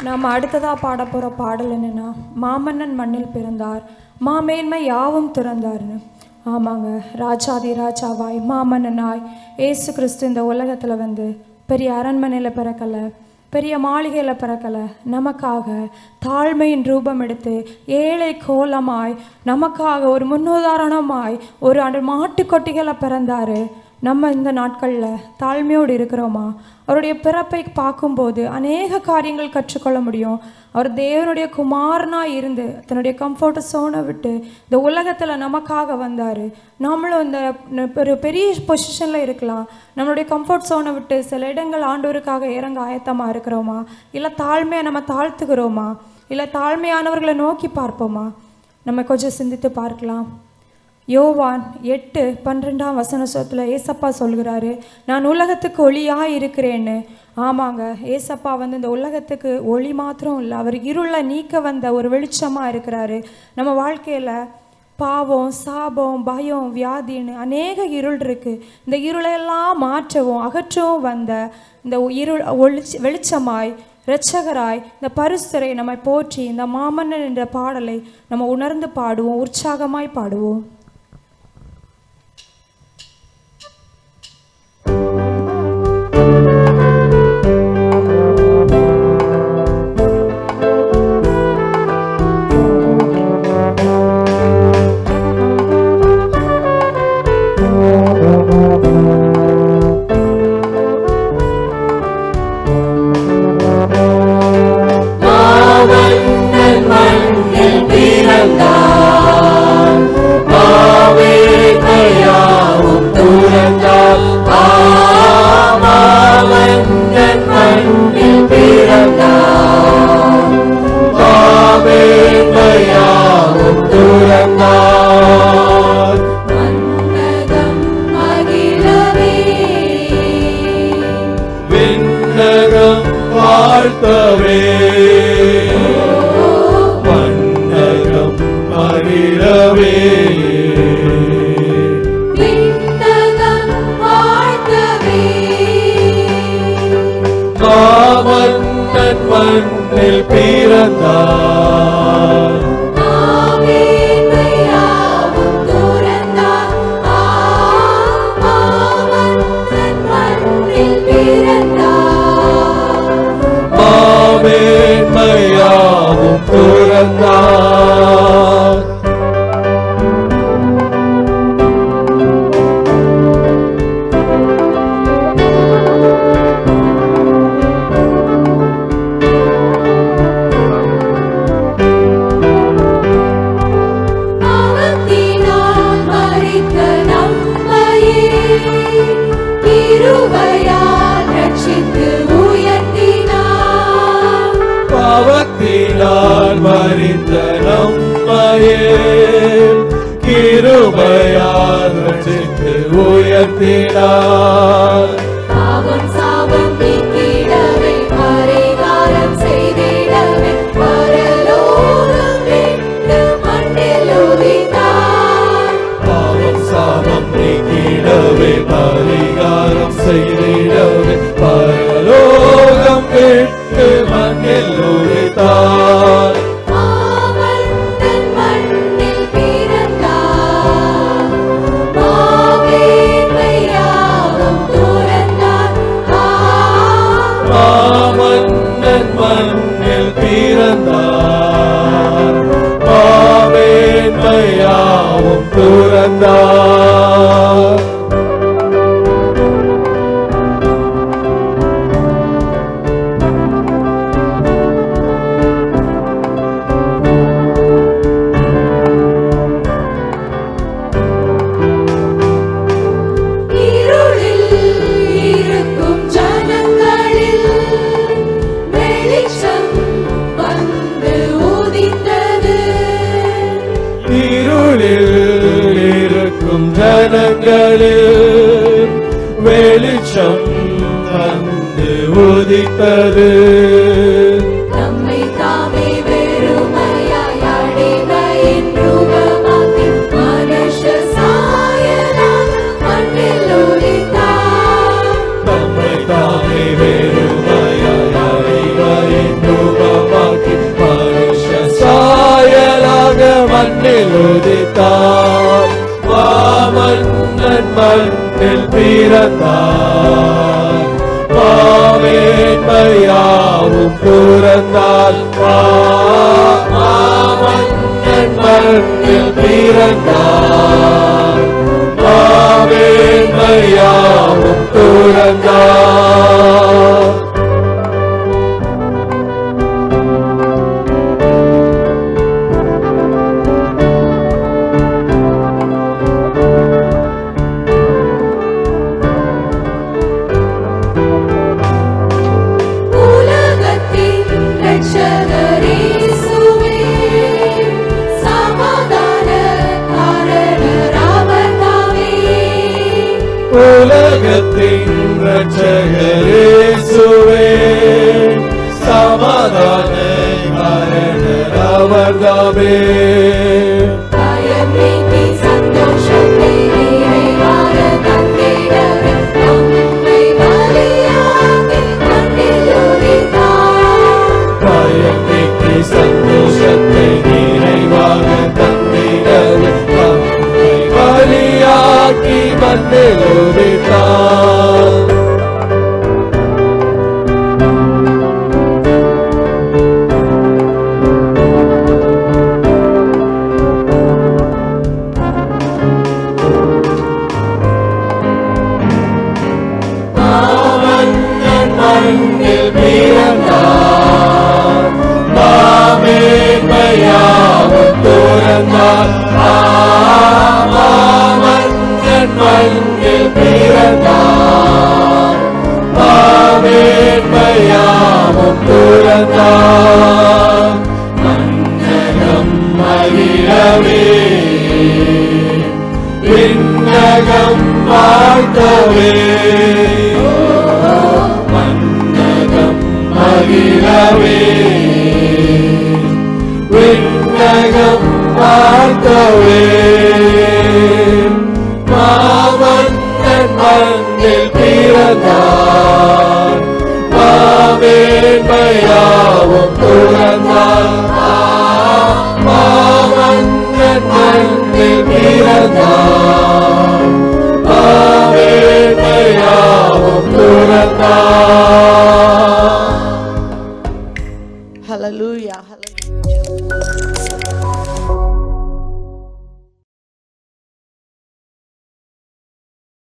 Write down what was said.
நாம் அடுத்ததாக பாட போகிற பாடல் என்னென்னா மாமன்னன் மண்ணில் பிறந்தார் மாமேன்மை யாவும் திறந்தார்னு. ஆமாங்க ராஜாதி ராஜாவாய் மாமன்னனாய். ஏசு கிறிஸ்து இந்த உலகத்தில் வந்து பெரிய அரண்மனையில் பிறக்கலை பெரிய மாளிகையில் பிறக்கலை. நமக்காக தாழ்மையின் ரூபம் எடுத்து ஏழை கோலமாய் நமக்காக ஒரு முன்னுதாரணமாய் ஒரு அன்று மாட்டுக்கொட்டிகளை பிறந்தார். நம்ம இந்த நாட்களில் தாழ்மையோடு இருக்கிறோமா? அவருடைய பிறப்பை பார்க்கும்போது அநேக காரியங்கள் கற்றுக்கொள்ள முடியும். அவர் தேவனுடைய குமாரனாக இருந்து தன்னுடைய கம்ஃபர்ட் சோனை விட்டு இந்த உலகத்தில் நமக்காக வந்தார். நம்மளும் இந்த ஒரு பெரிய பொசிஷனில் இருக்கலாம். நம்மளுடைய கம்ஃபர்ட் சோனை விட்டு சில இடங்கள் ஆண்டோருக்காக இறங்க ஆயத்தமாக இருக்கிறோமா? இல்லை தாழ்மையை நம்ம தாழ்த்துக்கிறோமா இல்லை தாழ்மையானவர்களை நோக்கி பார்ப்போமா? நம்ம கொஞ்சம் சிந்தித்து பார்க்கலாம். யோவான் எட்டு பன்னிரெண்டாம் சொத்தில் ஏசப்பா சொல்கிறாரு நான் உலகத்துக்கு ஒளியாக இருக்கிறேன்னு ஆமாங்க ஏசப்பா வந்து இந்த உலகத்துக்கு ஒளி மாத்திரம் இல்லை அவர் இருளை நீக்க வந்த ஒரு வெளிச்சமாக இருக்கிறாரு. நம்ம வாழ்க்கையில் பாவம் சாபம் பயம் வியாதின்னு அநேக இருள் இருக்குது இந்த இருளையெல்லாம் மாற்றவும் அகற்றவும் வந்த இந்த இருள் ஒளிச்சு வெளிச்சமாய் இரட்சகராய் இந்த பரிசுரை நம்மை போற்றி இந்த மாமன்னன் என்ற பாடலை நம்ம உணர்ந்து பாடுவோம் உற்சாகமாய் பாடுவோம். மகிழவே விண்ணகம் மாமன்னன் மண்ணில் பிறந்தார். Amén. பாவத்தினால் மறித்த நம்மையே கிருபையால் ரட்சித்து உயர்த்தினார். பாவம் சாபம் நீக்கி பிறந்தார் வந்து உதித்தது மண்ணில் உதித்தார். வாமன் மண்ணில் பிறந்தார். பிறந்தால் துறந்தார் மண்ணில் பிறந்தார். the day. மண்ணில் பிறந்தார். மாமேன்மையாவும் துறந்தார். மாமன்னன் மண்ணில் பிறந்தார் மாமேன்மையாவும் துறந்தார். மன்னகம் மகிழவே. விண்ணகம் வாழ்த்தவே. மண்ணில் பிறந்தான் மாமேன்மையாவும்